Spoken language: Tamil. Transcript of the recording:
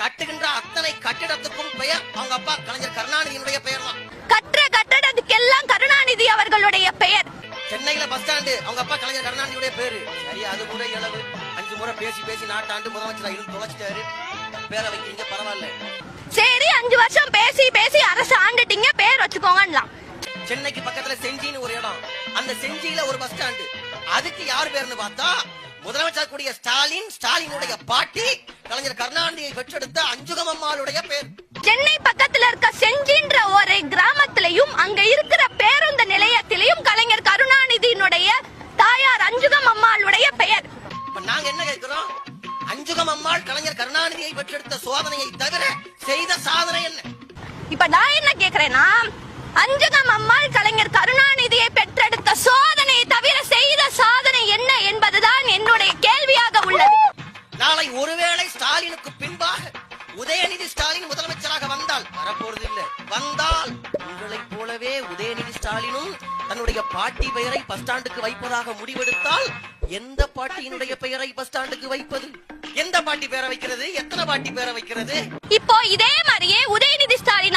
கட்டுகின்ற அத்தனை கட்டிடத்துக்கும் பெயர் அவங்க அப்பா கலைஞர் கருணாநிதியினுடைய பெயர் தான் கற்ற கட்டடத்துக்கெல்லாம் கருணாநிதி அவர்களுடைய பெயர். சென்னையில பஸ் ஸ்டாண்டு அவங்க அப்பா கலைஞர் கருணாநிதியுடைய பேரு. சரி அது கூட இளவு. அஞ்சு முறை பேசி பேசி நாட்டாண்டு முதலமைச்சர் இருந்து தொலைச்சிட்டாரு. பேரை வைக்கிறீங்க பரவாயில்ல. சரி அஞ்சு வருஷம் பேசி பேசி அரசு ஆண்டுட்டீங்க பேர் வச்சுக்கோங்கலாம் சென்னைக்கு பக்கத்துல செஞ்சின்னு ஒரு இடம். அந்த செஞ்சியில ஒரு பஸ் ஸ்டாண்டு அதுக்கு யார் பேருன்னு பார்த்தா முதலமைச்சர் கூடிய ஸ்டாலின் ஸ்டாலினுடைய பாட்டி கலைஞர் கருணாநிதியை பெற்றெடுத்த அஞ்சுகம் அம்மாளுடைய பேர். சென்னை பக்கத்துல இருக்க செஞ்சின்ற ஒரு கிராமத்திலையும் அங்க இருக்கிற பேருந்து நிலையத்திலையும் கலைஞர் கருணாநிதியினுடைய தாயார் அஞ்சுகம் அம்மாளுடைய பெயர். இப்ப நாங்க என்ன கேட்கிறோம்? அஞ்சுகம் அம்மாள் கலைஞர் கருணாநிதியை பெற்றெடுத்த சோதனையை தவிர செய்த சாதனை என்ன? இப்ப நான் என்ன கேக்குறேன்னா அஞ்சுகம் அம்மாள் ஸ்டாலினும் தன்னுடைய பாட்டி பெயரை பஸ் ஸ்டாண்டுக்கு வைப்பதாக முடிவெடுத்தால் எந்த பாட்டியினுடைய பெயரை பஸ் ஸ்டாண்டுக்கு வைப்பது? எந்த பாட்டி பேரை வைக்கிறது? எத்தனை பாட்டி பேரை வைக்கிறது? இப்போ இதே மாதிரியே உதயநிதி ஸ்டாலின்